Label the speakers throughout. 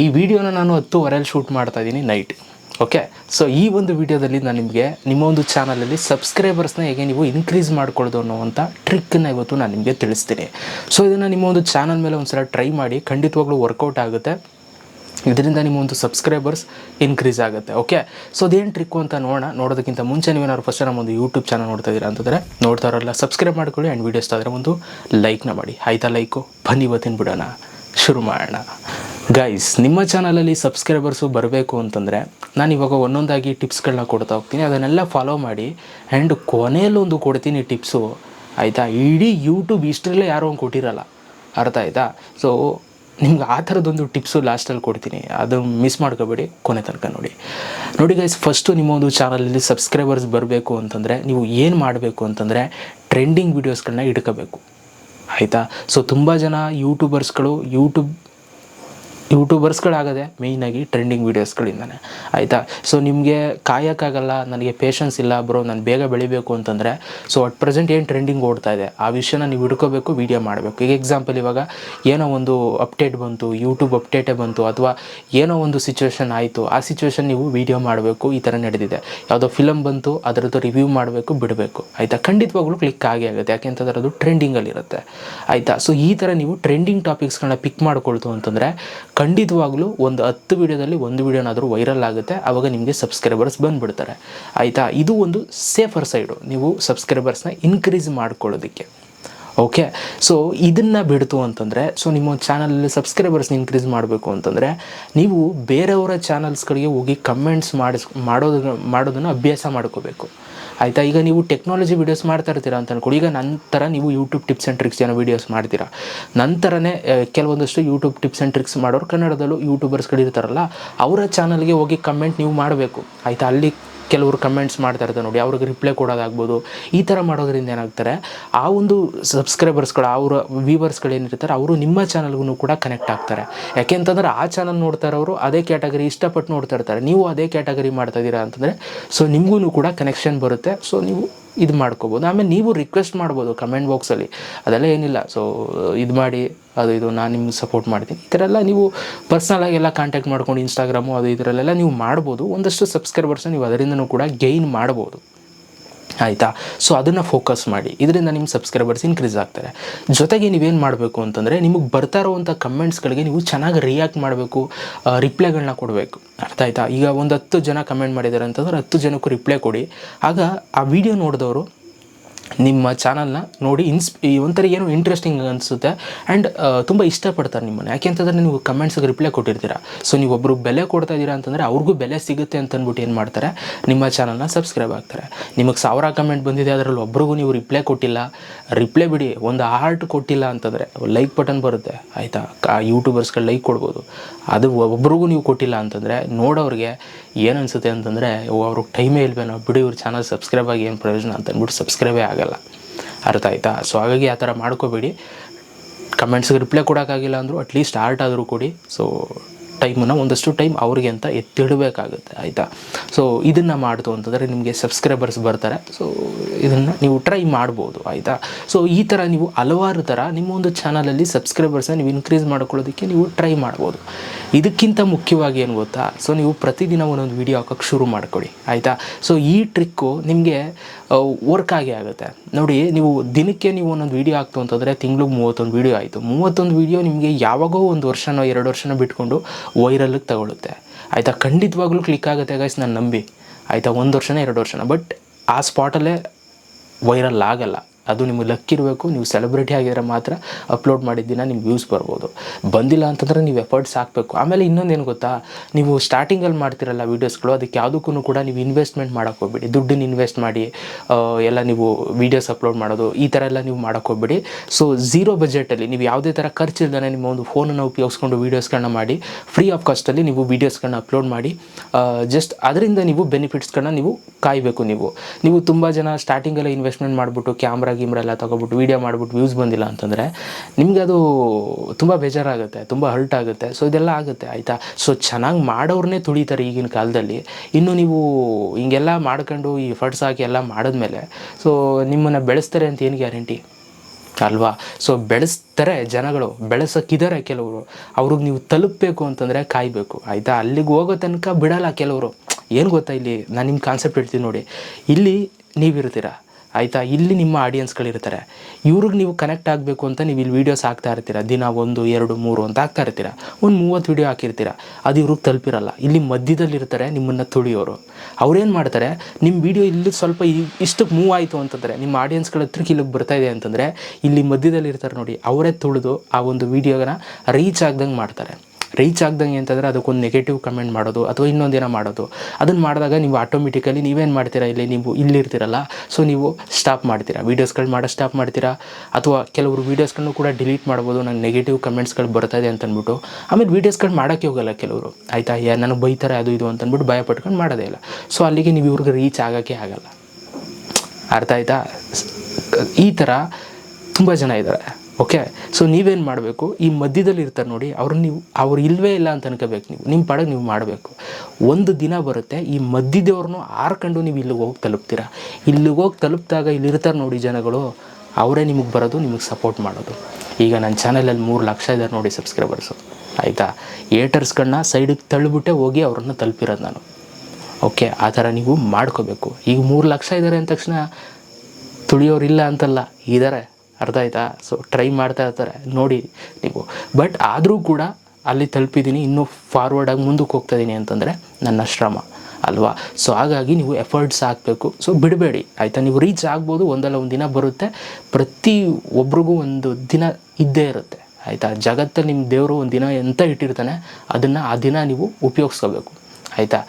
Speaker 1: ಈ ವಿಡಿಯೋನ ನಾನು ಹತ್ತುವರೆಯಲ್ಲಿ ಶೂಟ್ ಮಾಡ್ತಾ ಇದ್ದೀನಿ ನೈಟ್. ಓಕೆ ಸೊ ಈ ಒಂದು ವಿಡಿಯೋದಲ್ಲಿ ನಾನು ನಿಮಗೆ ನಿಮ್ಮ ಒಂದು ಚಾನಲಲ್ಲಿ ಸಬ್ಸ್ಕ್ರೈಬರ್ಸ್ನ ಹೇಗೆ ನೀವು ಇನ್ಕ್ರೀಸ್ ಮಾಡ್ಕೊಳ್ಳೋದು ಅನ್ನೋವಂಥ ಟ್ರಿಕ್ಕನ್ನ ಇವತ್ತು ನಾನು ನಿಮಗೆ ತಿಳಿಸ್ತೀನಿ. ಸೊ ಇದನ್ನು ನಿಮ್ಮ ಒಂದು ಚಾನಲ್ ಮೇಲೆ ಒಂದು ಸಲ ಟ್ರೈ ಮಾಡಿ, ಖಂಡಿತವಾಗ್ಲೂ ವರ್ಕೌಟ್ ಆಗುತ್ತೆ. ಇದರಿಂದ ನಿಮ್ಮ ಒಂದು ಸಬ್ಸ್ಕ್ರೈಬರ್ಸ್ ಇನ್ಕ್ರೀಸ್ ಆಗುತ್ತೆ. ಓಕೆ ಸೊ ಅದೇನು ಟ್ರಿಕ್ಕು ಅಂತ ನೋಡೋಣ. ನೋಡೋದಕ್ಕಿಂತ ಮುಂಚೆ ನೀವೇನಾದ್ರು ಫಸ್ಟ್ ನಮ್ಮ ಒಂದು ಯೂಟ್ಯೂಬ್ ಚಾನಲ್ ನೋಡ್ತಾ ಇದ್ದೀರಾ ಅಂತಂದರೆ, ನೋಡ್ತಾ ಇರೋಲ್ಲ ಸಬ್ಸ್ಕ್ರೈಬ್ ಮಾಡ್ಕೊಳ್ಳಿ ಆ್ಯಂಡ್ ವೀಡಿಯೋಸ್ ಆದರೆ ಒಂದು ಲೈಕ್ನ ಮಾಡಿ. ಆಯ್ತಾ ಲೈಕು ಬನ್ನಿ ಇವತ್ತಿನ ಬಿಡೋಣ. ಶುರು ಮಾಡೋಣ. ಗೈಸ್ ನಿಮ್ಮ ಚಾನಲಲ್ಲಿ ಸಬ್ಸ್ಕ್ರೈಬರ್ಸು ಬರಬೇಕು ಅಂತಂದರೆ ನಾನು ಇವಾಗ ಒಂದೊಂದಾಗಿ ಟಿಪ್ಸ್ಗಳನ್ನ ಕೊಡ್ತಾ ಹೋಗ್ತೀನಿ. ಅದನ್ನೆಲ್ಲ ಫಾಲೋ ಮಾಡಿ ಆ್ಯಂಡ್ ಕೊನೆಯಲ್ಲೊಂದು ಕೊಡ್ತೀನಿ ಟಿಪ್ಸು ಆಯಿತಾ? ಇಡೀ ಯೂಟ್ಯೂಬ್ ಇಷ್ಟರಲ್ಲೇ ಯಾರೋ ಒಂದು ಕೊಟ್ಟಿರಲ್ಲ. ಅರ್ಥ ಆಯಿತಾ? ಸೊ ನಿಮ್ಗೆ ಆ ಥರದೊಂದು ಟಿಪ್ಸು ಲಾಸ್ಟಲ್ಲಿ ಕೊಡ್ತೀನಿ. ಅದು ಮಿಸ್ ಮಾಡ್ಕೋಬೇಡಿ. ಕೊನೆ ತನಕ ನೋಡಿ. ನೋಡಿ ಗೈಸ್ ಫಸ್ಟು ನಿಮ್ಮ ಒಂದು ಚಾನಲಲ್ಲಿ ಸಬ್ಸ್ಕ್ರೈಬರ್ಸ್ ಬರಬೇಕು ಅಂತಂದರೆ ನೀವು ಏನು ಮಾಡಬೇಕು ಅಂತಂದರೆ ಟ್ರೆಂಡಿಂಗ್ ವೀಡಿಯೋಸ್ಗಳನ್ನ ಇಟ್ಕೋಬೇಕು. ಆಯಿತಾ? ಸೊ ತುಂಬ ಜನ ಯೂಟ್ಯೂಬರ್ಸ್ಗಳು ಯೂಟ್ಯೂಬ್ ಯೂಟ್ಯೂಬರ್ಸ್ಗಳಾಗದೆ ಮೇಯ್ನಾಗಿ ಟ್ರೆಂಡಿಂಗ್ ವೀಡಿಯೋಸ್ಗಳಿಂದನೇ ಆಯಿತಾ? ಸೊ ನಿಮಗೆ ಕಾಯೋಕ್ಕಾಗಲ್ಲ, ನನಗೆ ಪೇಷನ್ಸ್ ಇಲ್ಲ ಬ್ರೋ ನಾನು ಬೇಗ ಬೆಳಿಬೇಕು ಅಂತಂದರೆ ಸೊ ಅಟ್ ಪ್ರೆಸೆಂಟ್ ಏನು ಟ್ರೆಂಡಿಂಗ್ ಓಡ್ತಾ ಇದೆ, ಆ ವಿಷಯನ ನೀವು ಹಿಡ್ಕೋಬೇಕು ವೀಡಿಯೋ ಮಾಡಬೇಕು. ಈಗ ಎಕ್ಸಾಂಪಲ್ ಇವಾಗ ಏನೋ ಒಂದು ಅಪ್ಡೇಟ್ ಬಂತು ಯೂಟ್ಯೂಬ್ ಅಪ್ಡೇಟೇ ಬಂತು, ಅಥವಾ ಏನೋ ಒಂದು ಸಿಚುವೇಶನ್ ಆಯಿತು, ಆ ಸಿಚುವೇಷನ್ ನೀವು ವೀಡಿಯೋ ಮಾಡಬೇಕು, ಈ ಥರ ನಡೆದಿದೆ. ಯಾವುದೋ ಫಿಲಮ್ ಬಂತು, ಅದರದ್ದು ರಿವ್ಯೂ ಮಾಡಬೇಕು, ಬಿಡಬೇಕು. ಆಯಿತಾ? ಖಂಡಿತವಾಗ್ಲೂ ಕ್ಲಿಕ್ ಆಗೇ ಆಗುತ್ತೆ ಯಾಕೆಂತಂದ್ರೆ ಅದು ಟ್ರೆಂಡಿಂಗಲ್ಲಿರುತ್ತೆ ಆಯಿತಾ? ಸೊ ಈ ಥರ ನೀವು ಟ್ರೆಂಡಿಂಗ್ ಟಾಪಿಕ್ಸ್ಗಳನ್ನ ಪಿಕ್ ಮಾಡ್ಕೊಳ್ತು ಅಂತಂದರೆ ಖಂಡಿತವಾಗ್ಲೂ ಒಂದು ಹತ್ತು ವಿಡಿಯೋದಲ್ಲಿ ಒಂದು ವಿಡಿಯೋನಾದರೂ ವೈರಲ್ ಆಗುತ್ತೆ ಆವಾಗ ನಿಮಗೆ ಸಬ್ಸ್ಕ್ರೈಬರ್ಸ್ ಬಂದುಬಿಡ್ತಾರೆ. ಆಯಿತಾ? ಇದು ಒಂದು ಸೇಫರ್ ಸೈಡು ನೀವು ಸಬ್ಸ್ಕ್ರೈಬರ್ಸ್ನ ಇನ್ಕ್ರೀಸ್ ಮಾಡ್ಕೊಳ್ಳೋದಕ್ಕೆ. ಓಕೆ ಸೊ ಇದನ್ನು ಬಿಡ್ತು ಅಂತಂದರೆ ಸೊ ನಿಮ್ಮ ಚಾನಲಲ್ಲಿ ಸಬ್ಸ್ಕ್ರೈಬರ್ಸ್ನ ಇನ್ಕ್ರೀಸ್ ಮಾಡಬೇಕು ಅಂತಂದರೆ, ನೀವು ಬೇರೆಯವರ ಚಾನಲ್ಸ್ಗಳಿಗೆ ಹೋಗಿ ಕಮೆಂಟ್ಸ್ ಮಾಡಿಸ್, ಮಾಡೋದನ್ನ, ಮಾಡೋದನ್ನು ಅಭ್ಯಾಸ ಮಾಡ್ಕೋಬೇಕು. ಆಯಿತಾ? ಈಗ ನೀವು ಟೆಕ್ನಾಲಜಿ ವೀಡಿಯೋಸ್ ಮಾಡ್ತಾ ಇರ್ತೀರಾ ಅಂತ ಅನ್ಕೊಳ್ಳಿ. ಈಗ ನಂತರ ನೀವು ಯೂಟ್ಯೂಬ್ ಟಿಪ್ಸ್ ಆ್ಯಂಡ್ ಟ್ರಿಕ್ಸ್ ಏನೋ ವೀಡಿಯೋಸ್ ಮಾಡ್ತೀರಾ. ನಂತರನೇ ಕೆಲವೊಂದಷ್ಟು ಯೂಟ್ಯೂಬ್ ಟಿಪ್ಸ್ ಆ್ಯಂಡ್ ಟ್ರಿಕ್ಸ್ ಮಾಡೋರು ಕನ್ನಡದಲ್ಲೂ ಯೂಟ್ಯೂಬರ್ಸ್ಗಳಿರ್ತಾರಲ್ಲ ಅವರ ಚಾನಲ್ಗೆ ಹೋಗಿ ಕಮೆಂಟ್ ನೀವು ಮಾಡಬೇಕು. ಆಯಿತಾ? ಅಲ್ಲಿ ಕೆಲವರು ಕಮೆಂಟ್ಸ್ ಮಾಡ್ತಾ ಇರ್ತಾರೆ ನೋಡಿ, ಅವ್ರಿಗೆ ರಿಪ್ಲೈ ಕೊಡೋದಾಗ್ಬೋದು, ಈ ಥರ ಮಾಡೋದ್ರಿಂದ ಏನಾಗ್ತಾರೆ, ಆ ಒಂದು ಸಬ್ಸ್ಕ್ರೈಬರ್ಸ್ಗಳು ಅವರ ವ್ಯೂವರ್ಸ್ಗಳು ಏನಿರ್ತಾರೆ, ಅವರು ನಿಮ್ಮ ಚಾನಲ್ಗೂ ಕೂಡ ಕನೆಕ್ಟ್ ಆಗ್ತಾರೆ. ಯಾಕೆ ಅಂತಂದ್ರೆ ಆ ಚಾನಲ್ ನೋಡ್ತಾ ಇರೋರು ಅದೇ ಕ್ಯಾಟಗರಿ ಇಷ್ಟಪಟ್ಟು ನೋಡ್ತಾ ಇರ್ತಾರೆ. ನೀವು ಅದೇ ಕ್ಯಾಟಗರಿ ಮಾಡ್ತಾ ಇದ್ದೀರಾ ಅಂತಂದರೆ ಸೊ ನಿಮಗೂ ಕೂಡ ಕನೆಕ್ಷನ್ ಬರುತ್ತೆ. ಸೊ ನೀವು ಇದು ಮಾಡ್ಕೋಬೋದು. ಆಮೇಲೆ ನೀವು ರಿಕ್ವೆಸ್ಟ್ ಮಾಡ್ಬೋದು ಕಮೆಂಟ್ ಬಾಕ್ಸಲ್ಲಿ ಅದೆಲ್ಲ ಏನಿಲ್ಲ. ಸೊ ಇದು ಮಾಡಿ, ಅದು ಇದು, ನಾನು ನಿಮ್ಗೆ ಸಪೋರ್ಟ್ ಮಾಡ್ತೀನಿ. ಈ ಥರ ಎಲ್ಲ ನೀವು ಪರ್ಸ್ನಲಾಗಿ ಎಲ್ಲ ಕಾಂಟ್ಯಾಕ್ಟ್ ಮಾಡ್ಕೊಂಡು ಇನ್ಸ್ಟಾಗ್ರಾಮು ಅದು ಇದರಲ್ಲೆಲ್ಲ ನೀವು ಮಾಡ್ಬೋದು. ಒಂದಷ್ಟು ಸಬ್ಸ್ಕ್ರೈಬರ್ಸ್ನ ನೀವು ಅದರಿಂದನೂ ಕೂಡ ಗೈನ್ ಮಾಡ್ಬೋದು. ಆಯಿತಾ? ಸೊ ಅದನ್ನು ಫೋಕಸ್ ಮಾಡಿ. ಇದರಿಂದ ನಿಮ್ಮ ಸಬ್ಸ್ಕ್ರೈಬರ್ಸ್ ಇನ್ಕ್ರೀಸ್ ಆಗ್ತಾರೆ. ಜೊತೆಗೆ ನೀವೇನು ಮಾಡಬೇಕು ಅಂತಂದರೆ, ನಿಮಗೆ ಬರ್ತಾ ಇರೋವಂಥ ಕಮೆಂಟ್ಸ್ಗಳಿಗೆ ನೀವು ಚೆನ್ನಾಗಿ ರಿಯಾಕ್ಟ್ ಮಾಡಬೇಕು ರಿಪ್ಲೈಗಳನ್ನ ಕೊಡಬೇಕು. ಅರ್ಥ ಆಯ್ತಾ? ಈಗ ಒಂದು ಹತ್ತು ಜನ ಕಮೆಂಟ್ ಮಾಡಿದ್ದಾರೆ ಅಂತಂದ್ರೆ ಹತ್ತು ಜನಕ್ಕೂ ರಿಪ್ಲೈ ಕೊಡಿ. ಆಗ ಆ ವಿಡಿಯೋ ನೋಡಿದವರು ನಿಮ್ಮ ಚಾನಲ್ನ ನೋಡಿ ಇನ್ಸ್ ಈ ಒಂಥರ ಏನೋ ಇಂಟ್ರೆಸ್ಟಿಂಗ್ ಅನಿಸುತ್ತೆ. ಆ್ಯಂಡ್ ತುಂಬ ಇಷ್ಟಪಡ್ತಾರೆ ನಿಮ್ಮನ್ನು. ಯಾಕೆ ಅಂತಂದರೆ ನೀವು ಕಮೆಂಟ್ಸ್ಗೆ ರಿಪ್ಲೈ ಕೊಟ್ಟಿರ್ತೀರ. ಸೊ ನೀವು ಒಬ್ಬರು ಬೆಲೆ ಕೊಡ್ತಾ ಇದ್ದೀರಾ ಅಂತಂದರೆ ಅವ್ರಿಗೂ ಬೆಲೆ ಸಿಗುತ್ತೆ ಅಂತ ಅಂದ್ಬಿಟ್ಟು ಏನು ಮಾಡ್ತಾರೆ? ನಿಮ್ಮ ಚಾನಲ್ನ ಸಬ್ಸ್ಕ್ರೈಬ್ ಆಗ್ತಾರೆ. ನಿಮಗೆ ಸಾವಿರ ಕಮೆಂಟ್ ಬಂದಿದೆ, ಅದರಲ್ಲಿ ಒಬ್ರಿಗೂ ನೀವು ರಿಪ್ಲೈ ಕೊಟ್ಟಿಲ್ಲ. ರಿಪ್ಲೈ ಬಿಡಿ, ಒಂದು ಹಾರ್ಟ್ ಕೊಟ್ಟಿಲ್ಲ ಅಂತಂದರೆ ಲೈಕ್ ಬಟನ್ ಬರುತ್ತೆ, ಆಯಿತಾ? ಯೂಟ್ಯೂಬರ್ಸ್ಗಳು ಲೈಕ್ ಕೊಡ್ಬೋದು. ಅದು ಒಬ್ರಿಗೂ ನೀವು ಕೊಟ್ಟಿಲ್ಲ ಅಂತಂದರೆ ನೋಡೋರಿಗೆ ಏನು ಅನಿಸುತ್ತೆ ಅಂತಂದರೆ ಅವ್ರಿಗೆ ಟೈಮೇ ಇಲ್ವೇನೋ, ಬಿಡಿ ಇವ್ರ ಚಾನಲ್ ಸಬ್ಸ್ಕ್ರೈಬ್ ಆಗಿ ಏನು ಪ್ರಯೋಜನ ಅಂತ ಅಂದ್ಬಿಟ್ಟು ಸಬ್ಸ್ಕ್ರೈಬೇ ಆಗಲ್ಲ. ಅರ್ಥ ಆಯ್ತಾ? ಸೊ ಹಾಗಾಗಿ ಆ ಥರ ಮಾಡ್ಕೋಬೇಡಿ. ಕಮೆಂಟ್ಸ್ಗೆ ರಿಪ್ಲೈ ಕೊಡೋಕ್ಕಾಗಿಲ್ಲ ಅಂದರೂ ಅಟ್ಲೀಸ್ಟ್ ಆರ್ಟ್ ಆದರೂ ಕೊಡಿ. ಸೊ ಟೈಮನ್ನು ಒಂದಷ್ಟು ಟೈಮ್ ಅವ್ರಿಗೆ ಅಂತ ಎತ್ತಿಡಬೇಕಾಗುತ್ತೆ, ಆಯಿತಾ? ಸೊ ಇದನ್ನು ಮಾಡ್ತು ಅಂತಂದರೆ ನಿಮಗೆ ಸಬ್ಸ್ಕ್ರೈಬರ್ಸ್ ಬರ್ತಾರೆ. ಸೊ ಇದನ್ನು ನೀವು ಟ್ರೈ ಮಾಡ್ಬೋದು, ಆಯಿತಾ? ಸೊ ಈ ಥರ ನೀವು ಹಲವಾರು ಥರ ನಿಮ್ಮ ಒಂದು ಚಾನಲಲ್ಲಿ ಸಬ್ಸ್ಕ್ರೈಬರ್ಸ್ನ ನೀವು ಇನ್ಕ್ರೀಸ್ ಮಾಡ್ಕೊಳ್ಳೋದಕ್ಕೆ ನೀವು ಟ್ರೈ ಮಾಡ್ಬೋದು. ಇದಕ್ಕಿಂತ ಮುಖ್ಯವಾಗಿ ಏನು ಗೊತ್ತಾ? ಸೊ ನೀವು ಪ್ರತಿದಿನ ಒಂದೊಂದು ವೀಡಿಯೋ ಹಾಕೋಕ್ಕೆ ಶುರು ಮಾಡ್ಕೊಳ್ಳಿ, ಆಯಿತಾ? ಸೊ ಈ ಟ್ರಿಕ್ಕು ನಿಮಗೆ ವರ್ಕ್ ಆಗೇ ಆಗುತ್ತೆ. ನೋಡಿ, ನೀವು ದಿನಕ್ಕೆ ನೀವು ಒಂದೊಂದು ವೀಡಿಯೋ ಹಾಕ್ತು ಅಂತಂದರೆ ತಿಂಗ್ಳಿಗೆ ಮೂವತ್ತೊಂದು ವೀಡಿಯೋ ಆಯಿತು. ಮೂವತ್ತೊಂದು ವೀಡಿಯೋ ನಿಮಗೆ ಯಾವಾಗೋ ಒಂದು ವರ್ಷನೋ, ಎರಡು ವರ್ಷನೋ ಬಿಟ್ಕೊಂಡು ವೈರಲ್ಗೆ ತಗೊಳ್ಳುತ್ತೆ ಆಯಿತಾ, ಖಂಡಿತವಾಗ್ಲೂ ಕ್ಲಿಕ್ ಆಗುತ್ತೆ ಗೈಸ್ ನಾನು ನಂಬಿ. ಆಯಿತಾ, ಒಂದು ವರ್ಷನೇ, ಎರಡು ವರ್ಷನ ಬಟ್ ಆ ಸ್ಪಾಟಲ್ಲೇ ವೈರಲ್ ಆಗಲ್ಲ. ಅದು ನಿಮಗೆ ಲಕ್ ಇರಬೇಕು, ನೀವು ಸೆಲೆಬ್ರಿಟಿ ಆಗಿದ್ರೆ ಮಾತ್ರ ಅಪ್ಲೋಡ್ ಮಾಡಿದ ದಿನ ನಿಮ್ಗೆ ವ್ಯೂಸ್ ಬರ್ಬೋದು. ಬಂದಿಲ್ಲ ಅಂತಂದ್ರೆ ನೀವು ಎಫರ್ಟ್ಸ್ ಹಾಕಬೇಕು. ಆಮೇಲೆ ಇನ್ನೊಂದೇನು ಗೊತ್ತಾ? ನೀವು ಸ್ಟಾರ್ಟಿಂಗಲ್ಲಿ ಮಾಡ್ತಿರಲ್ಲ ವೀಡಿಯೋಸ್ಗಳು ಅದಕ್ಕೆ ಯಾವುದಕ್ಕೂ ಕೂಡ ನೀವು ಇನ್ವೆಸ್ಟ್ಮೆಂಟ್ ಮಾಡೋಕ್ಕೆ ಹೋಗ್ಬೇಡಿ. ದುಡ್ಡನ್ನು ಇನ್ವೆಸ್ಟ್ ಮಾಡಿ ಎಲ್ಲ ನೀವು ವೀಡಿಯೋಸ್ ಅಪ್ಲೋಡ್ ಮಾಡೋದು, ಈ ಥರ ಎಲ್ಲ ನೀವು ಮಾಡೋಕ್ಕೆ ಹೋಗ್ಬೇಡಿ. ಸೊ ಝೀರೋ ಬಜೆಟಲ್ಲಿ ನೀವು ಯಾವುದೇ ಥರ ಖರ್ಚಿಲ್ದೇ ನಿಮ್ಮ ಒಂದು ಫೋನನ್ನು ಉಪಯೋಗಿಸ್ಕೊಂಡು ವೀಡಿಯೋಸ್ಗಳನ್ನ ಮಾಡಿ ಫ್ರೀ ಆಫ್ ಕಾಸ್ಟಲ್ಲಿ ನೀವು ವೀಡಿಯೋಸ್ಗಳನ್ನ ಅಪ್ಲೋಡ್ ಮಾಡಿ ಜಸ್ಟ್ ಅದರಿಂದ ನೀವು ಬೆನಿಫಿಟ್ಸ್ಗಳನ್ನ ನೀವು ಕಾಯಬೇಕು ನೀವು. ನೀವು ತುಂಬ ಜನ ಸ್ಟಾರ್ಟಿಂಗಲ್ಲೇ ಇನ್ವೆಸ್ಟ್ಮೆಂಟ್ ಮಾಡಿಬಿಟ್ಟು ಕ್ಯಾಮ್ರಾ ಗಿಮ್ರಾ ಎಲ್ಲ ತೊಗೊಬಿಟ್ಟು ವೀಡಿಯೋ ಮಾಡಿಬಿಟ್ಟು ವ್ಯೂಸ್ ಬಂದಿಲ್ಲ ಅಂತಂದರೆ ನಿಮಗೆ ಅದು ತುಂಬ ಬೇಜಾರಾಗುತ್ತೆ, ತುಂಬ ಹರ್ಟ್ ಆಗುತ್ತೆ. ಸೊ ಇದೆಲ್ಲ ಆಗುತ್ತೆ, ಆಯಿತಾ? ಸೊ ಚೆನ್ನಾಗಿ ಮಾಡೋರನ್ನೇ ತುಳಿತಾರೆ ಈಗಿನ ಕಾಲದಲ್ಲಿ. ಇನ್ನು ನೀವು ಹಿಂಗೆಲ್ಲ ಮಾಡ್ಕೊಂಡು ಈ ಎಫರ್ಟ್ಸ್ ಹಾಕಿ ಎಲ್ಲ ಮಾಡಿದ್ಮೇಲೆ ಸೊ ನಿಮ್ಮನ್ನು ಬೆಳೆಸ್ತಾರೆ ಅಂತ ಏನು ಗ್ಯಾರಂಟಿ ಅಲ್ವಾ? ಸೊ ಬೆಳೆಸ್ತಾರೆ ಜನಗಳು, ಬೆಳೆಸೋಕ್ಕಿದ್ದಾರೆ ಕೆಲವರು. ಅವ್ರಿಗೆ ನೀವು ತಲುಪಬೇಕು ಅಂತಂದರೆ ಕಾಯಬೇಕು, ಆಯಿತಾ? ಅಲ್ಲಿಗೆ ಹೋಗೋ ತನಕ ಬಿಡಲ್ಲ ಕೆಲವರು. ಏನು ಗೊತ್ತಾ ಇಲ್ಲಿ? ನಾನು ನಿಮ್ಮ ಕಾನ್ಸೆಪ್ಟ್ ಹೇಳ್ತೀನಿ ನೋಡಿ. ಇಲ್ಲಿ ನೀವಿರ್ತೀರ? ಆಯಿತಾ? ಇಲ್ಲಿ ನಿಮ್ಮ ಆಡಿಯನ್ಸ್ಗಳಿರ್ತಾರೆ ಇವ್ರಿಗೆ ನೀವು ಕನೆಕ್ಟ್ ಆಗಬೇಕು ಅಂತ ನೀವು ಇಲ್ಲಿ ವೀಡಿಯೋಸ್ ಹಾಕ್ತಾ ಇರ್ತೀರ? ದಿನ ಒಂದು, ಎರಡು, ಮೂರು ಅಂತ ಹಾಕ್ತಾ ಇರ್ತೀರ? ಒಂದು ಮೂವತ್ತು ವೀಡಿಯೋ ಹಾಕಿರ್ತೀರ? ಅದು ಇವ್ರಿಗೆ ತಲುಪಿರಲ್ಲ. ಇಲ್ಲಿ ಮಧ್ಯದಲ್ಲಿರ್ತಾರೆ ನಿಮ್ಮನ್ನು ತುಳಿಯೋರು. ಅವ್ರೇನು ಮಾಡ್ತಾರೆ? ನಿಮ್ಮ ವೀಡಿಯೋ ಇಲ್ಲಿ ಸ್ವಲ್ಪ ಇಷ್ಟಕ್ಕೆ ಮೂವ್ ಆಯಿತು ಅಂತಂದರೆ, ನಿಮ್ಮ ಆಡಿಯನ್ಸ್ಗಳ ಹತ್ರಕ್ಕೆ ಇಲ್ಲಿಗೆ ಬರ್ತಾ ಇದೆ ಅಂತಂದರೆ, ಇಲ್ಲಿ ಮಧ್ಯದಲ್ಲಿ ಇರ್ತಾರೆ ನೋಡಿ, ಅವರೇ ತುಳಿದು ಆ ಒಂದು ವೀಡಿಯೋನ ರೀಚ್ ಆಗ್ದಂಗೆ ಮಾಡ್ತಾರೆ. ರೀಚ್ ಆಗ್ದಂಗೆ ಅಂತಂದರೆ ಅದಕ್ಕೊಂದು ನೆಗೆಟಿವ್ ಕಮೆಂಟ್ ಮಾಡೋದು ಅಥವಾ ಇನ್ನೊಂದೇನೋ ಮಾಡೋದು. ಅದನ್ನು ಮಾಡಿದಾಗ ನೀವು ಆಟೋಮೆಟಿಕಲಿ ನೀವೇನು ಮಾಡ್ತೀರಾ ಇಲ್ಲಿ? ನೀವು ಇಲ್ಲಿರ್ತೀರಲ್ಲ. ಸೊ ನೀವು ಸ್ಟಾಪ್ ಮಾಡ್ತೀರಾ. ವೀಡಿಯೋಸ್ಗಳು ಮಾಡೋ ಸ್ಟಾಪ್ ಮಾಡ್ತೀರಾ? ಅಥವಾ ಕೆಲವರು ವೀಡಿಯೋಸ್ಗಳನ್ನು ಕೂಡ ಡಿಲೀಟ್ ಮಾಡ್ಬೋದು. ನಂಗೆ ನೆಗೆಟಿವ್ ಕಮೆಂಟ್ಸ್ಗಳು ಬರ್ತಾ ಇದೆ ಅಂತ ಅಂದ್ಬಿಟ್ಟು ಆಮೇಲೆ ವೀಡಿಯೋಸ್ಗಳು ಮಾಡೋಕ್ಕೆ ಹೋಗಲ್ಲ ಕೆಲವರು. ಆಯಿತಾ? ಯಾ ನನಗೆ ಬೈತಾರೆ ಅದು ಇದು ಅಂತಂದ್ಬಿಟ್ಟು ಭಯ ಪಟ್ಕೊಂಡು ಮಾಡೋದೇ ಇಲ್ಲ. ಸೊ ಅಲ್ಲಿಗೆ ನೀವು ಇವ್ರಿಗೆ ರೀಚ್ ಆಗೋಕ್ಕೆ ಆಗಲ್ಲ. ಅರ್ಥ ಆಯ್ತಾ? ಈ ಥರ ತುಂಬ ಜನ ಇದ್ದಾರೆ. ಓಕೆ ಸೊ ನೀವೇನು ಮಾಡಬೇಕು? ಈ ಮಧ್ಯದಲ್ಲಿ ಇರ್ತಾರೆ ನೋಡಿ ಅವ್ರನ್ನ ನೀವು, ಅವ್ರು ಇಲ್ಲವೇ ಇಲ್ಲ ಅಂತ ಅನ್ಕೋಬೇಕು ನೀವು. ನಿಮ್ಮ ಪಾಡಕ್ಕೆ ನೀವು ಮಾಡಬೇಕು. ಒಂದು ದಿನ ಬರುತ್ತೆ, ಈ ಮಧ್ಯದವ್ರನ್ನೂ ಆರ್ಕೊಂಡು ನೀವು ಇಲ್ಲಿಗೆ ಹೋಗಿ ತಲುಪ್ತೀರಾ? ಇಲ್ಲಿಗೆ ಹೋಗಿ ತಲುಪಿದಾಗ ಇಲ್ಲಿ ಇರ್ತಾರೆ ನೋಡಿ ಜನಗಳು, ಅವರೇ ನಿಮಗೆ ಬರೋದು, ನಿಮಗೆ ಸಪೋರ್ಟ್ ಮಾಡೋದು. ಈಗ ನನ್ನ ಚಾನಲಲ್ಲಿ ಮೂರು ಲಕ್ಷ ಇದ್ದಾರೆ ನೋಡಿ ಸಬ್ಸ್ಕ್ರೈಬರ್ಸು ಆಯಿತಾ? ಏಟರ್ಸ್ಗಳನ್ನ ಸೈಡಿಗೆ ತಳ್ಳಿಬಿಟ್ಟೆ ಹೋಗಿ ಅವ್ರನ್ನ ತಲುಪಿರೋದು ನಾನು. ಓಕೆ ಆ ಥರ ನೀವು ಮಾಡ್ಕೋಬೇಕು. ಈಗ ಮೂರು ಲಕ್ಷ ಇದ್ದಾರೆ ಅಂದ ತಕ್ಷಣ ತುಳಿಯೋರಿಲ್ಲ ಅಂತಲ್ಲ ಇದ್ದಾರೆ ಅರ್ಥ ಆಯ್ತಾ ಸೊ ಟ್ರೈ ಮಾಡ್ತಾ ಇರ್ತಾರೆ. ನೋಡಿ ನೀವು. ಬಟ್ ಆದರೂ ಕೂಡ ಅಲ್ಲಿ ತಲುಪಿದ್ದೀನಿ, ಇನ್ನೂ ಫಾರ್ವರ್ಡಾಗಿ ಮುಂದಕ್ಕೆ ಹೋಗ್ತಾ ಇದ್ದೀನಿ ಅಂತಂದರೆ ನನ್ನ ಶ್ರಮ, ಅಲ್ವಾ? ಸೊ ಹಾಗಾಗಿ ನೀವು ಎಫರ್ಟ್ಸ್ ಹಾಕಬೇಕು. ಸೊ ಬಿಡಬೇಡಿ, ಆಯಿತಾ? ನೀವು ರೀಚ್ ಆಗ್ಬೋದು, ಒಂದಲ್ಲ ಒಂದು ದಿನ ಬರುತ್ತೆ. ಪ್ರತಿ ಒಬ್ರಿಗೂ ಒಂದು ದಿನ ಇದ್ದೇ ಇರುತ್ತೆ, ಆಯಿತಾ? ಜಗತ್ತಲ್ಲಿ ನಿಮ್ಮ ದೇವರು ಒಂದು ದಿನ ಎಂತ ಇಟ್ಟಿರ್ತಾನೆ, ಅದನ್ನು ಆ ದಿನ ನೀವು ಉಪಯೋಗಿಸ್ಕೋಬೇಕು, ಆಯಿತಾ?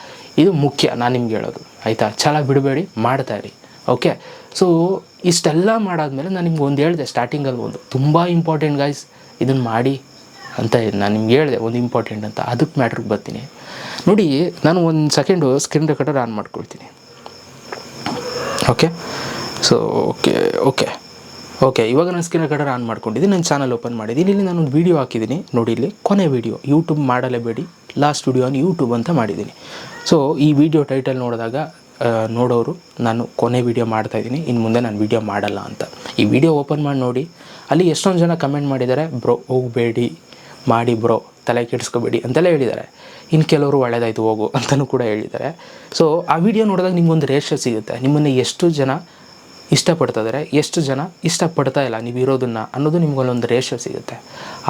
Speaker 1: ಇದು ಮುಖ್ಯ, ನಾನು ನಿಮ್ಗೆ ಹೇಳೋದು, ಆಯಿತಾ? ಛಲ ಬಿಡಬೇಡಿ, ಮಾಡ್ತಾ ಇರಿ ಓಕೆ ಸೊ ಇಷ್ಟೆಲ್ಲ ಮಾಡಾದ್ಮೇಲೆ ನಾನು ನಿಮ್ಗೆ ಒಂದು ಹೇಳಿದೆ ಸ್ಟಾರ್ಟಿಂಗಲ್ಲಿ ಒಂದು, ತುಂಬ ಇಂಪಾರ್ಟೆಂಟ್ ಗಾಯ್ಸ್ ಇದನ್ನು ಮಾಡಿ ಅಂತ ನಾನು ನಿಮ್ಗೆ ಹೇಳಿದೆ, ಒಂದು ಇಂಪಾರ್ಟೆಂಟ್ ಅಂತ ಅದಕ್ಕೆ ಮ್ಯಾಟ್ರಿಗೆ ಬರ್ತೀನಿ. ನೋಡಿ, ನಾನು ಒಂದು ಸೆಕೆಂಡು ಸ್ಕ್ರೀನ್ ರೆಕಾರ್ಡರ್ ಆನ್ ಮಾಡ್ಕೊಳ್ತೀನಿ. Okay so okay okay okay ಇವಾಗ ನಾನು ಸ್ಕ್ರೀನ್ ರೆಕಾರ್ಡರ್ ಆನ್ ಮಾಡ್ಕೊಂಡಿದ್ದೀನಿ ನನ್ನ ಚಾನಲ್ ಓಪನ್ ಮಾಡಿದ್ದೀನಿ, ಇಲ್ಲಿ ನಾನು ಒಂದು ವೀಡಿಯೋ ಹಾಕಿದ್ದೀನಿ. ನೋಡಿ ಇಲ್ಲಿ, ಕೊನೆ ವೀಡಿಯೋ ಯೂಟ್ಯೂಬ್ ಮಾಡಲೇಬೇಡಿ ಲಾಸ್ಟ್ ವೀಡಿಯೋ ಆನ್ ಯೂಟ್ಯೂಬ್ ಅಂತ ಮಾಡಿದ್ದೀನಿ. ಸೊ ಈ ವಿಡಿಯೋ ಟೈಟಲ್ ನೋಡಿದಾಗ ನೋಡೋರು ನಾನು ಕೊನೆ ಮಾಡ್ತಾ ಮಾಡ್ತಾಯಿದ್ದೀನಿ ಇನ್ನು ಮುಂದೆ ನಾನು ವಿಡಿಯೋ ಮಾಡಲ್ಲ ಅಂತ. ಈ ವಿಡಿಯೋ ಓಪನ್ ಮಾಡಿ ನೋಡಿ. ಅಲ್ಲಿ ಎಷ್ಟೊಂದು ಜನ ಕಮೆಂಟ್ ಮಾಡಿದ್ದಾರೆ, ಬ್ರೋ, ಹೋಗಬೇಡಿ, ಮಾಡಿ ಬ್ರೋ, ತಲೆ ಕೆಡಿಸ್ಕೋಬೇಡಿ ಅಂತೆಲ್ಲ ಹೇಳಿದ್ದಾರೆ. ಇನ್ನು ಕೆಲವರು ಒಳ್ಳೇದಾಯಿತು, ಹೋಗು ಅಂತಲೂ ಕೂಡ ಹೇಳಿದ್ದಾರೆ. ಸೊ ಆ ವಿಡಿಯೋ ನೋಡಿದಾಗ ನಿಮಗೊಂದು ರೇಷಿಯೋ ಸಿಗುತ್ತೆ. ನಿಮ್ಮನ್ನು ಎಷ್ಟು ಜನ ಇಷ್ಟಪಡ್ತಿದ್ದಾರೆ ಎಷ್ಟು ಜನ ಇಷ್ಟಪಡ್ತಾ ಇಲ್ಲ ನೀವು ಇರೋದನ್ನು ಅನ್ನೋದು ನಿಮ್ಗೊಂದೊಂದು ರೇಷಿಯೋ ಸಿಗುತ್ತೆ.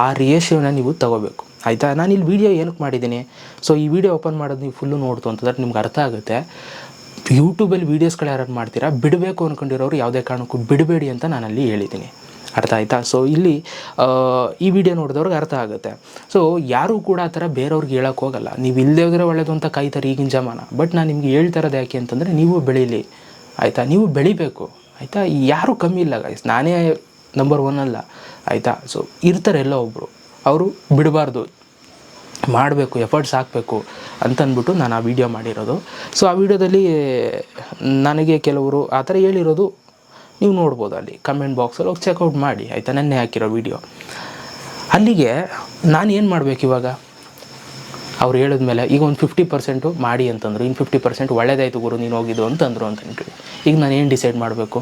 Speaker 1: ಆ ರೇಷಿಯೋನ ನೀವು ತಗೋಬೇಕು. ಆಯಿತಾ? ನಾನು ಇಲ್ಲಿ ವೀಡಿಯೋ ಏನಕ್ಕೆ ಮಾಡಿದ್ದೀನಿ? ಸೊ ಈ ವಿಡಿಯೋ ಓಪನ್ ಮಾಡೋದು ನೀವು ಫುಲ್ಲು ನೋಡ್ತು ಅಂತಂದ್ರೆ ನಿಮ್ಗೆ ಅರ್ಥ ಆಗುತ್ತೆ. ಯೂಟ್ಯೂಬಲ್ಲಿ ವೀಡಿಯೋಸ್ಗಳು ಯಾರು ಮಾಡ್ತೀರಾ? ಬಿಡಬೇಕು ಅಂದ್ಕೊಂಡಿರೋರು ಯಾವುದೇ ಕಾರಣಕ್ಕೂ ಬಿಡಬೇಡಿ ಅಂತ ನಾನಲ್ಲಿ ಹೇಳಿದ್ದೀನಿ. ಅರ್ಥ ಆಯಿತಾ? ಸೊ ಇಲ್ಲಿ ಈ ವಿಡಿಯೋ ನೋಡಿದವ್ರಿಗೆ ಅರ್ಥ ಆಗುತ್ತೆ. ಸೊ ಯಾರೂ ಕೂಡ ಆ ಥರ ಬೇರೆಯವ್ರಿಗೆ ಹೇಳೋಕ್ಕೆ ಹೋಗಲ್ಲ. ನೀವು ಇಲ್ಲದೇ ಹೋದರೆ ಒಳ್ಳೇದು ಅಂತ ಕಾಯ್ತಾರೆ ಈಗಿನ ಜಮಾನ. ಬಟ್ ನಾನು ನಿಮ್ಗೆ ಹೇಳ್ತಾ ಇರೋದು ಯಾಕೆ ಅಂತಂದರೆ, ನೀವು ಬೆಳೀಲಿ. ಆಯಿತಾ? ನೀವು ಬೆಳಿಬೇಕು. ಆಯಿತಾ? ಯಾರೂ ಕಮ್ಮಿ ಇಲ್ಲ ಗೈಸ್ ನಾನೇ ನಂಬರ್ ಒನ್ ಅಲ್ಲ. ಆಯಿತಾ? ಸೊ ಇರ್ತಾರೆ ಎಲ್ಲ ಒಬ್ಬರು ಅವರು ಬಿಡಬಾರ್ದು. ಮಾಡಬೇಕು ಎಫರ್ಟ್ಸ್ ಹಾಕಬೇಕು ಅಂತಂದ್ಬಿಟ್ಟು ನಾನು ಆ ವಿಡಿಯೋ ಮಾಡಿರೋದು. ಸೊ ಆ ವಿಡಿಯೋದಲ್ಲಿ ನನಗೆ ಕೆಲವರು ಆ ಥರ ಹೇಳಿರೋದು ನೀವು ನೋಡ್ಬೋದು ಅಲ್ಲಿ. ಕಮೆಂಟ್ ಬಾಕ್ಸಲ್ಲಿ ಹೋಗಿ ಚೆಕ್ಔಟ್ ಮಾಡಿ, ಆಯಿತಾ? ನೆನ್ನೆ ಹಾಕಿರೋ ವಿಡಿಯೋ ಅಲ್ಲಿಗೆ ನಾನು ಏನು ಮಾಡಬೇಕು ಇವಾಗ? ಅವ್ರು ಹೇಳಿದ್ಮೇಲೆ ಈಗ ಒಂದು ಫಿಫ್ಟಿ ಪರ್ಸೆಂಟು ಮಾಡಿ ಅಂತಂದರು. ಇನ್ನು ಫಿಫ್ಟಿ ಪರ್ಸೆಂಟ್ ಒಳ್ಳೇದಾಯ್ತು ಗುರು, ನೀನು ಹೋಗಿದ್ದು ಅಂತಂದರು ಅಂತ ಈಗ ನಾನು ಏನು ಡಿಸೈಡ್ ಮಾಡಬೇಕು?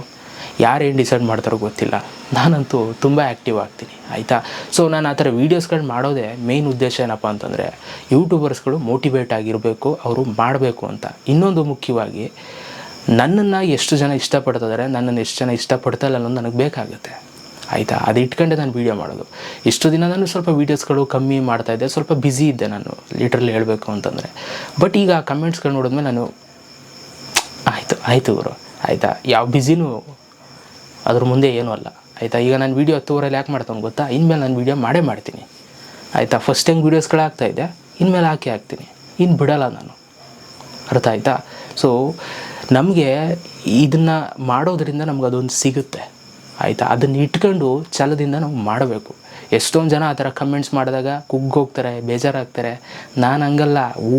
Speaker 1: ಯಾರು ಏನು ಡಿಸೈಡ್ ಮಾಡ್ತಾರೋ ಗೊತ್ತಿಲ್ಲ. ನಾನಂತೂ ತುಂಬ ಆ್ಯಕ್ಟಿವ್ ಆಗ್ತೀನಿ, ಆಯಿತಾ? ಸೊ ನಾನು ಆ ಥರ ವೀಡಿಯೋಸ್ಗಳು ಮಾಡೋದೇ ಮೇನ್ ಉದ್ದೇಶ ಏನಪ್ಪ ಅಂತಂದರೆ ಯೂಟ್ಯೂಬರ್ಸ್ಗಳು ಮೋಟಿವೇಟ್ ಆಗಿರಬೇಕು, ಅವರು ಮಾಡಬೇಕು ಅಂತ. ಇನ್ನೊಂದು ಮುಖ್ಯವಾಗಿ ನನ್ನನ್ನು ಎಷ್ಟು ಜನ ಇಷ್ಟಪಡ್ತಿದ್ದಾರೆ ನನ್ನನ್ನು ಎಷ್ಟು ಜನ ಇಷ್ಟಪಡ್ತಾ ಇಲ್ಲ ಅನ್ನೋದು ನನಗೆ ಬೇಕಾಗುತ್ತೆ, ಆಯಿತಾ? ಅದು ಇಟ್ಕೊಂಡೆ ನಾನು ವೀಡಿಯೋ ಮಾಡೋದು. ಇಷ್ಟು ದಿನ ನಾನು ಸ್ವಲ್ಪ ವೀಡಿಯೋಸ್ಗಳು ಕಮ್ಮಿ ಮಾಡ್ತಾಯಿದ್ದೆ ಸ್ವಲ್ಪ ಬ್ಯುಸಿ ಇದ್ದೆ ನಾನು ಲೀಟ್ರಲ್ಲಿ ಹೇಳಬೇಕು ಅಂತಂದರೆ. ಬಟ್ ಈಗ ಕಮೆಂಟ್ಸ್ಗಳು ನೋಡಿದ್ಮೇಲೆ ನಾನು, ಆಯಿತು ಆಯಿತು ಗುರು, ಆಯಿತಾ? ಯಾವ ಬ್ಯುಸಿನೂ ಅದ್ರ ಮುಂದೆ ಏನೂ ಅಲ್ಲ. ಆಯಿತಾ? ಈಗ ನಾನು ವೀಡಿಯೋ ಹತ್ತುವರೆಲ್ಲಿ ಯಾಕೆ ಮಾಡ್ತಾನೆ ಗೊತ್ತಾ? ಇನ್ಮೇಲೆ ನಾನು ವೀಡಿಯೋ ಮಾಡೇ ಮಾಡ್ತೀನಿ. ಆಯಿತಾ? ಫಸ್ಟ್ ಟೈಮ್ ವೀಡಿಯೋಸ್ಗಳು ಆಗ್ತಾಯಿದ್ದೆ ಇನ್ಮೇಲೆ ಹಾಕಿ ಹಾಕ್ತೀನಿ. ಇನ್ನು ಬಿಡಲ್ಲ ನಾನು. ಅರ್ಥ ಆಯಿತಾ? ಸೊ ನಮಗೆ ಇದನ್ನು ಮಾಡೋದರಿಂದ ನಮ್ಗೆ ಅದೊಂದು ಸಿಗುತ್ತೆ. ಆಯಿತಾ? ಅದನ್ನು ಇಟ್ಕೊಂಡು ಛಲದಿಂದ ನಾವು ಮಾಡಬೇಕು. ಎಷ್ಟೊಂದು ಜನ ಆ ಥರ ಕಮೆಂಟ್ಸ್ ಮಾಡಿದಾಗ ಕುಗ್ಗೋಗ್ತಾರೆ, ಬೇಜಾರಾಗ್ತಾರೆ. ನಾನು ಹಂಗಲ್ಲ ಹೂ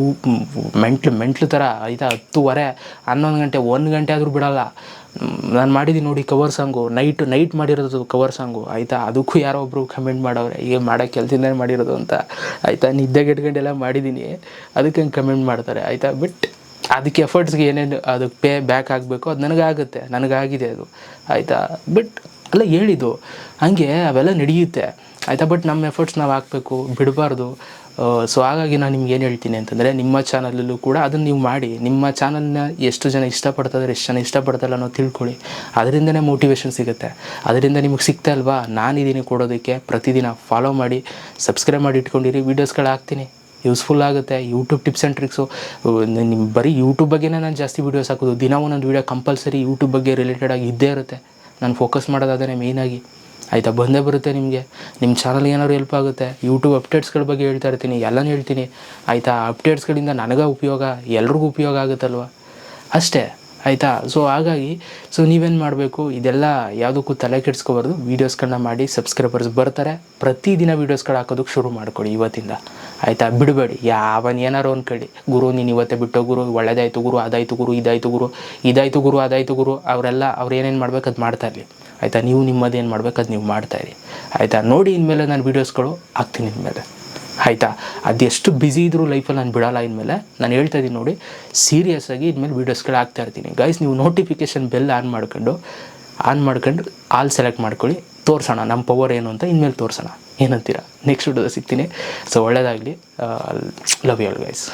Speaker 1: ಮೆಂಟ್ಲು ಮೆಂಟ್ಲು ಥರ ಆಯಿತಾ? ಹತ್ತುವರೆ, ಹನ್ನೊಂದು ಗಂಟೆ, ಒಂದು ಗಂಟೆ ಆದರೂ ಬಿಡಲ್ಲ. ನಾನು ಮಾಡಿದ್ದೀನಿ ನೋಡಿ ಕವರ್ ಸಾಂಗು ನೈಟ್ ನೈಟ್ ಮಾಡಿರೋದು ಕವರ್ ಸಾಂಗು ಆಯಿತಾ? ಅದಕ್ಕೂ ಯಾರೋ ಒಬ್ಬರು ಕಮೆಂಟ್ ಮಾಡವ್ರೆ ಈಗ ಮಾಡೋ ಕೆಲಸದಿಂದಲೇ ಮಾಡಿರೋದು ಅಂತ. ಆಯಿತಾ? ನಿದ್ದೆ ಗೆಟ್ಕೊಂಡೆಲ್ಲ ಮಾಡಿದ್ದೀನಿ ಅದಕ್ಕೆ ಹಂಗೆ ಕಮೆಂಟ್ ಮಾಡ್ತಾರೆ? ಆಯಿತಾ? ಬಟ್ ಅದಕ್ಕೆ ಎಫರ್ಟ್ಸ್ಗೆ ಏನೇನು ಅದಕ್ಕೆ ಪೇ ಬ್ಯಾಕ್ ಆಗಬೇಕು ಅದು ನನಗಾಗುತ್ತೆ, ನನಗಾಗಿದೆ ಅದು, ಆಯಿತಾ? ಬಟ್ ಅಲ್ಲ ಹೇಳಿದ್ದು, ಹಾಗೆ ಅವೆಲ್ಲ ನಡೆಯುತ್ತೆ, ಆಯಿತಾ? ಬಟ್ ನಮ್ಮ ಎಫರ್ಟ್ಸ್ ನಾವು ಹಾಕಬೇಕು, ಬಿಡಬಾರ್ದು. ಸೊ ಹಾಗಾಗಿ ನಾನು ನಿಮ್ಗೆ ಏನು ಹೇಳ್ತೀನಿ ಅಂತಂದರೆ, ನಿಮ್ಮ ಚಾನಲಲ್ಲೂ ಕೂಡ ಅದನ್ನು ನೀವು ಮಾಡಿ, ನಿಮ್ಮ ಚಾನಲ್ನ ಎಷ್ಟು ಜನ ಇಷ್ಟಪಡ್ತಾರೆ ಎಷ್ಟು ಜನ ಇಷ್ಟಪಡ್ತಾರಲ್ಲ ಅನ್ನೋ ತಿಳ್ಕೊಳ್ಳಿ. ಅದರಿಂದನೇ ಮೋಟಿವೇಶನ್ ಸಿಗುತ್ತೆ. ಅದರಿಂದ ನಿಮಗೆ ಸಿಗ್ತಾ ಅಲ್ವಾ ನಾನಿದ್ದೀನಿ ಕೊಡೋದಕ್ಕೆ ಪ್ರತಿದಿನ ಫಾಲೋ ಮಾಡಿ ಸಬ್ಸ್ಕ್ರೈಬ್ ಮಾಡಿ ಇಟ್ಕೊಂಡಿರಿ ವೀಡಿಯೋಸ್ಗಳು ಹಾಕ್ತೀನಿ. ಯೂಸ್ಫುಲ್ ಆಗುತ್ತೆ ಯೂಟ್ಯೂಬ್ ಟಿಪ್ಸ್ ಆ್ಯಂಡ್ ಟ್ರಿಕ್ಸು ನಿಮ್ಮ ಬರೀ ಯೂಟ್ಯೂಬ್ ಬಗ್ಗೆನೇ ನಾನು ಜಾಸ್ತಿ ವೀಡಿಯೋಸ್ ಹಾಕೋದು. ದಿನ ಒಂದೊಂದು ವೀಡಿಯೋ ಕಂಪಲ್ಸರಿ ಯೂಟ್ಯೂಬ್ ಬಗ್ಗೆ ರಿಲೇಟೆಡ್ ಆಗಿ ಇದ್ದೇ ಇರುತ್ತೆ. ನಾನು ಫೋಕಸ್ ಮಾಡೋದಾದರೆ ಮೇಯ್ನಾಗಿ ಆಯಿತಾ? ಬಂದೇ ಬರುತ್ತೆ ನಿಮಗೆ. ನಿಮ್ಮ ಚಾನಲ್ ಏನಾದ್ರು ಹೆಲ್ಪ್ ಆಗುತ್ತೆ. ಯೂಟ್ಯೂಬ್ ಅಪ್ಡೇಟ್ಸ್ಗಳ ಬಗ್ಗೆ ಹೇಳ್ತಾ ಇರ್ತೀನಿ. ಎಲ್ಲನೂ ಹೇಳ್ತೀನಿ. ಆಯಿತಾ? ಅಪ್ಡೇಟ್ಸ್ಗಳಿಂದ ನನಗೆ ಉಪಯೋಗ, ಎಲ್ರಿಗೂ ಉಪಯೋಗ ಆಗುತ್ತಲ್ವ? ಅಷ್ಟೇ. ಆಯಿತಾ? ಸೊ ಹಾಗಾಗಿ ಸೊ ನೀವೇನು ಮಾಡಬೇಕು? ಇದೆಲ್ಲ ಯಾವುದಕ್ಕೂ ತಲೆ ಕೆಡಿಸ್ಕೋಬಾರ್ದು. ವೀಡಿಯೋಸ್ಗಳನ್ನ ಮಾಡಿ ಸಬ್ಸ್ಕ್ರೈಬರ್ಸ್ ಬರ್ತಾರೆ. ಪ್ರತಿದಿನ ವೀಡಿಯೋಸ್ಗಳು ಹಾಕೋದಕ್ಕೆ ಶುರು ಮಾಡಿಕೊಡಿ ಇವತ್ತಿಂದ. ಆಯಿತಾ? ಬಿಡಬೇಡಿ. ಯಾವನ್ ಏನಾರು ಕಡೆ ಗುರು, ನೀನು ಇವತ್ತೇ ಬಿಟ್ಟೋ ಗುರು, ಒಳ್ಳೇದಾಯ್ತು ಗುರು, ಅದಾಯ್ತು ಗುರು, ಇದಾಯ್ತು ಗುರು ಇದಾಯ್ತು ಗುರು, ಅದಾಯ್ತು ಗುರು, ಅವರೆಲ್ಲ ಅವ್ರು ಏನೇನು ಮಾಡ್ಬೇಕು ಅದು ಮಾಡ್ತಾ ಇರಲಿ. ಆಯಿತಾ? ನೀವು ನಿಮ್ಮದು ಏನು ಮಾಡ್ಬೇಕು ಅದು ನೀವು ಮಾಡ್ತಾ ಇರಿ. ಆಯಿತಾ? ನೋಡಿ ಇನ್ಮೇಲೆ ನಾನು ವೀಡಿಯೋಸ್ಗಳು ಹಾಕ್ತೀನಿ ಇನ್ಮೇಲೆ. ಆಯಿತಾ? ಅದೆಷ್ಟು ಬ್ಯುಸಿ ಇದ್ದರೂ ಲೈಫಲ್ಲಿ ನಾನು ಬಿಡೋಲ್ಲ ಇನ್ಮೇಲೆ. ನಾನು ಹೇಳ್ತಾ ಇದ್ದೀನಿ ನೋಡಿ ಸೀರಿಯಸ್ ಆಗಿ ಇನ್ಮೇಲೆ ವೀಡಿಯೋಸ್ಗಳು ಹಾಕ್ತಾ ಇರ್ತೀನಿ. ಗೈಸ್ ನೀವು ನೋಟಿಫಿಕೇಷನ್ ಬೆಲ್ ಆನ್ ಮಾಡ್ಕೊಂಡು ಆನ್ ಮಾಡ್ಕೊಂಡು ಆಲ್ ಸೆಲೆಕ್ಟ್ ಮಾಡ್ಕೊಳ್ಳಿ. ತೋರಿಸೋಣ, ನಮ್ಮ ಪವರ್ ಏನು ಅಂತ ಇನ್ಮೇಲೆ ತೋರಿಸೋಣ. ಏನಂತೀರಾ? ನೆಕ್ಸ್ಟ್ ವಿಡಿಯೋದಲ್ಲಿ ಸಿಗ್ತೀನಿ. ಸೊ ಒಳ್ಳೆಯದಾಗಲಿ ಲವ್ ಯು ಆಲ್ ಗೈಸ್